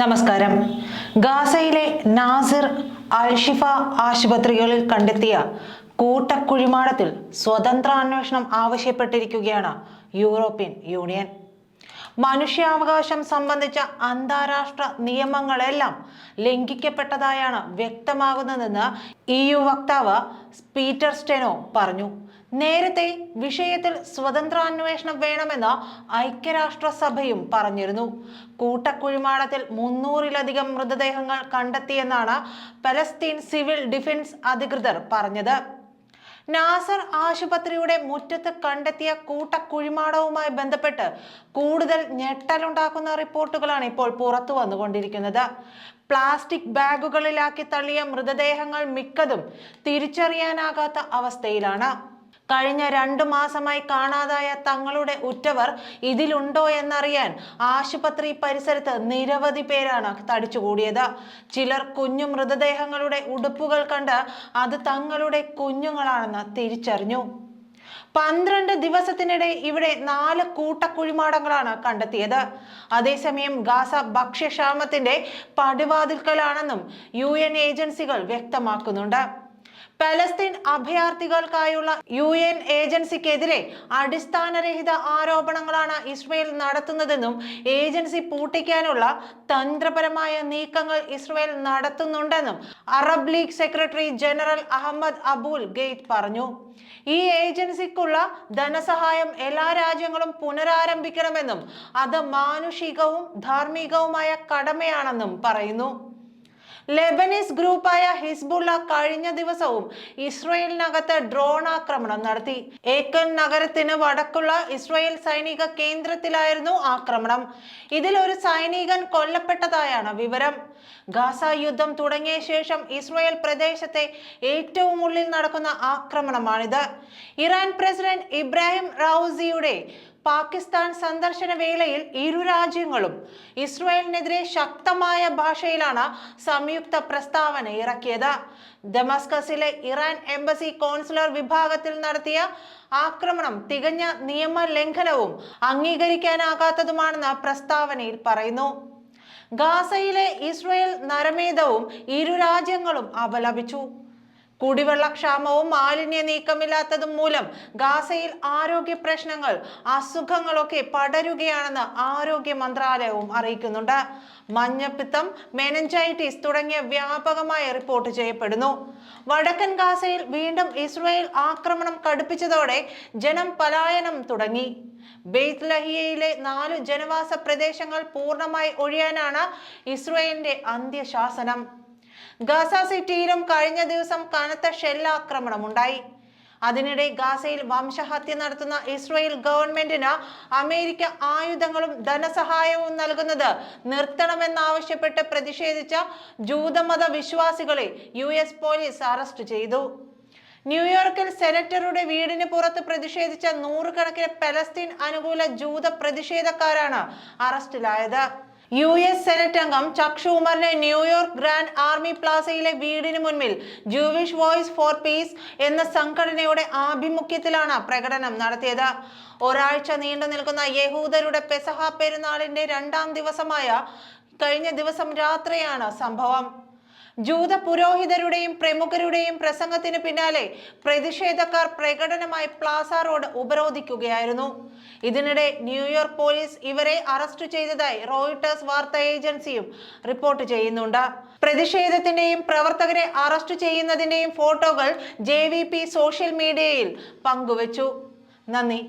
നമസ്കാരം. ഗാസയിലെ നാസിർ അൽഷിഫ ആശുപത്രികളിൽ കണ്ടെത്തിയ കൂട്ടക്കുഴിമാടത്തിൽ സ്വതന്ത്ര അന്വേഷണം ആവശ്യപ്പെട്ടിരിക്കുകയാണ് യൂറോപ്യൻ യൂണിയൻ. മനുഷ്യാവകാശം സംബന്ധിച്ച അന്താരാഷ്ട്ര നിയമങ്ങളെല്ലാം ലംഘിക്കപ്പെട്ടതായാണ് വ്യക്തമാകുന്നതെന്ന് ഇ യു വക്താവ് പീറ്റർ സ്റ്റെനോ പറഞ്ഞു. നേരത്തെ വിഷയത്തിൽ സ്വതന്ത്ര അന്വേഷണം വേണമെന്ന് ഐക്യരാഷ്ട്രസഭയും പറഞ്ഞിരുന്നു. കൂട്ടക്കുഴിമാടത്തിൽ മുന്നൂറിലധികം മൃതദേഹങ്ങൾ കണ്ടെത്തിയെന്നാണ് പലസ്തീൻ സിവിൽ ഡിഫൻസ് അധികൃതർ പറഞ്ഞത്. നാസർ ആശുപത്രിയുടെ മുറ്റത്ത് കണ്ടെത്തിയ കൂട്ടക്കുഴിമാടവുമായി ബന്ധപ്പെട്ട് കൂടുതൽ ഞെട്ടലുണ്ടാക്കുന്ന റിപ്പോർട്ടുകളാണ് ഇപ്പോൾ പുറത്തു വന്നുകൊണ്ടിരിക്കുന്നത്. പ്ലാസ്റ്റിക് ബാഗുകളിലാക്കി തള്ളിയ മൃതദേഹങ്ങൾ മിക്കതും തിരിച്ചറിയാനാകാത്ത അവസ്ഥയിലാണ്. കഴിഞ്ഞ രണ്ടു മാസമായി കാണാതായ തങ്ങളുടെ ഉറ്റവർ ഇതിലുണ്ടോ എന്നറിയാൻ ആശുപത്രി പരിസരത്ത് നിരവധി പേരാണ് തടിച്ചുകൂടിയത്. ചിലർ കുഞ്ഞു മൃതദേഹങ്ങളുടെ ഉടുപ്പുകൾ കണ്ട് അത് തങ്ങളുടെ കുഞ്ഞുങ്ങളാണെന്ന് തിരിച്ചറിഞ്ഞു. പന്ത്രണ്ട് ദിവസത്തിനിടെ ഇവിടെ നാല് കൂട്ടക്കുഴിമാടങ്ങളാണ് കണ്ടെത്തിയത്. അതേസമയം ഗാസ ഭക്ഷ്യക്ഷാമത്തിന്റെ പടിവാതിൽക്കലാണെന്നും യു ഏജൻസികൾ വ്യക്തമാക്കുന്നുണ്ട്. പലസ്തീൻ അഭയാർത്ഥികൾക്കായുള്ള യു എൻ ഏജൻസിക്കെതിരെ അടിസ്ഥാനരഹിത ആരോപണങ്ങളാണ് ഇസ്രയേൽ നടത്തുന്നതെന്നും ഏജൻസി പൂട്ടിക്കാനുള്ള തന്ത്രപരമായ നീക്കങ്ങൾ Israel നടത്തുന്നുണ്ടെന്നും Arab League secretary general Ahmed Abul Gheit പറഞ്ഞു. ഈ ഏജൻസിക്കുള്ള ധനസഹായം എല്ലാ രാജ്യങ്ങളും പുനരാരംഭിക്കണമെന്നും അത് മാനുഷികവും ധാർമ്മികവുമായ കടമയാണെന്നും പറയുന്നു. ലെബനീസ് ഗ്രൂപ്പായ ഹിസ്ബുള്ള കഴിഞ്ഞ ദിവസവും ഇസ്രയേലിനകത്ത് ഡ്രോൺ ആക്രമണം നടത്തി. ഏക്കൻ നഗരത്തിന് വടക്കുള്ള ഇസ്രയേൽ സൈനിക കേന്ദ്രത്തിലായിരുന്നു ആക്രമണം. ഇതിൽ ഒരു സൈനികൻ കൊല്ലപ്പെട്ടതായാണ് വിവരം. ഗാസ യുദ്ധം തുടങ്ങിയ ശേഷം ഇസ്രയേൽ പ്രദേശത്തെ ഏറ്റവും ഉള്ളിൽ നടക്കുന്ന ആക്രമണമാണിത്. ഇറാൻ പ്രസിഡന്റ് ഇബ്രാഹിം റൌസിയുടെ പാകിസ്ഥാൻ സന്ദർശന വേളയിൽ ഇരു രാജ്യങ്ങളും ഇസ്രായേലിനെതിരെ ശക്തമായ ഭാഷയിലാണ് സംയുക്ത പ്രസ്താവന ഇറക്കിയത്. ദമാസ്കസിലെ ഇറാൻ എംബസി കോൺസുലർ വിഭാഗത്തിൽ നടത്തിയ ആക്രമണം തികഞ്ഞ നിയമ ലംഘനവും അംഗീകരിക്കാനാകാത്തതുമാണെന്ന് പ്രസ്താവനയിൽ പറയുന്നു. ഗാസയിലെ ഇസ്രയേൽ നരമേധവും ഇരു രാജ്യങ്ങളും അപലപിച്ചു. കുടിവെള്ളക്ഷാമവും മാലിന്യ നീക്കമില്ലാത്തതും മൂലം ഗാസയിൽ ആരോഗ്യ പ്രശ്നങ്ങൾ അസുഖങ്ങളൊക്കെ പടരുകയാണെന്ന് ആരോഗ്യ മന്ത്രാലയവും അറിയിക്കുന്നുണ്ട്. മഞ്ഞപ്പിത്തം മെനഞ്ചൈറ്റിസ് തുടങ്ങിയ വ്യാപകമായി റിപ്പോർട്ട് ചെയ്യപ്പെടുന്നു. വടക്കൻ ഗാസയിൽ വീണ്ടും ഇസ്രായേൽ ആക്രമണം കടുപ്പിച്ചതോടെ ജനം പലായനം തുടങ്ങി. ബെയ്ത്ത് ലഹിയയിലെ നാലു ജനവാസ പ്രദേശങ്ങൾ പൂർണമായി ഒഴിയാനാണ് ഇസ്രായേലിന്റെ അന്ത്യശാസനം. ഗാസ സിറ്റിയിലും കഴിഞ്ഞ ദിവസം കനത്ത ഷെല്ലാക്രമണം ഉണ്ടായി. അതിനിടെ ഗാസയിൽ വംശഹത്യ നടത്തുന്ന ഇസ്രയേൽ ഗവൺമെന്റിന് അമേരിക്ക ആയുധങ്ങളും ധനസഹായവും നൽകുന്നത് നിർത്തണമെന്നാവശ്യപ്പെട്ട് പ്രതിഷേധിച്ച ജൂതമത വിശ്വാസികളെ യു എസ് പോലീസ് അറസ്റ്റ് ചെയ്തു. ന്യൂയോർക്കിൽ സെനറ്ററുടെ വീടിന് പുറത്ത് പ്രതിഷേധിച്ച നൂറുകണക്കിന് പലസ്തീൻ അനുകൂല ജൂത പ്രതിഷേധക്കാരാണ് അറസ്റ്റിലായത്. യു എസ് സെനറ്റ് അംഗം ചക്ഷു ഉമറിനെ ന്യൂയോർക്ക് ഗ്രാൻഡ് ആർമി പ്ലാസയിലെ വീടിന് മുൻപിൽ ജൂവിഷ് വോയിസ് ഫോർ പീസ് എന്ന സംഘടനയുടെ ആഭിമുഖ്യത്തിലാണ് പ്രകടനം നടത്തിയത്. ഒരാഴ്ച നീണ്ടു നിൽക്കുന്ന യഹൂദരുടെ പെസഹ പെരുന്നാളിന്റെ രണ്ടാം ദിവസമായ കഴിഞ്ഞ ദിവസം രാത്രിയാണ് സംഭവം. ജൂത പുരോഹിതരുടെയും പ്രമുഖരുടെയും പ്രസംഗത്തിന് പിന്നാലെ പ്രതിഷേധക്കാർ പ്രകടനമായി പ്ലാസ റോഡ് ഉപരോധിക്കുകയായിരുന്നു. ഇതിനിടെ ന്യൂയോർക്ക് പോലീസ് ഇവരെ അറസ്റ്റ് ചെയ്തതായി റോയിട്ടേഴ്സ് വാർത്താ ഏജൻസിയും റിപ്പോർട്ട് ചെയ്യുന്നുണ്ട്. പ്രതിഷേധത്തിന്റെയും പ്രവർത്തകരെ അറസ്റ്റ് ചെയ്യുന്നതിന്റെയും ഫോട്ടോകൾ ജെ സോഷ്യൽ മീഡിയയിൽ പങ്കുവച്ചു. നന്ദി.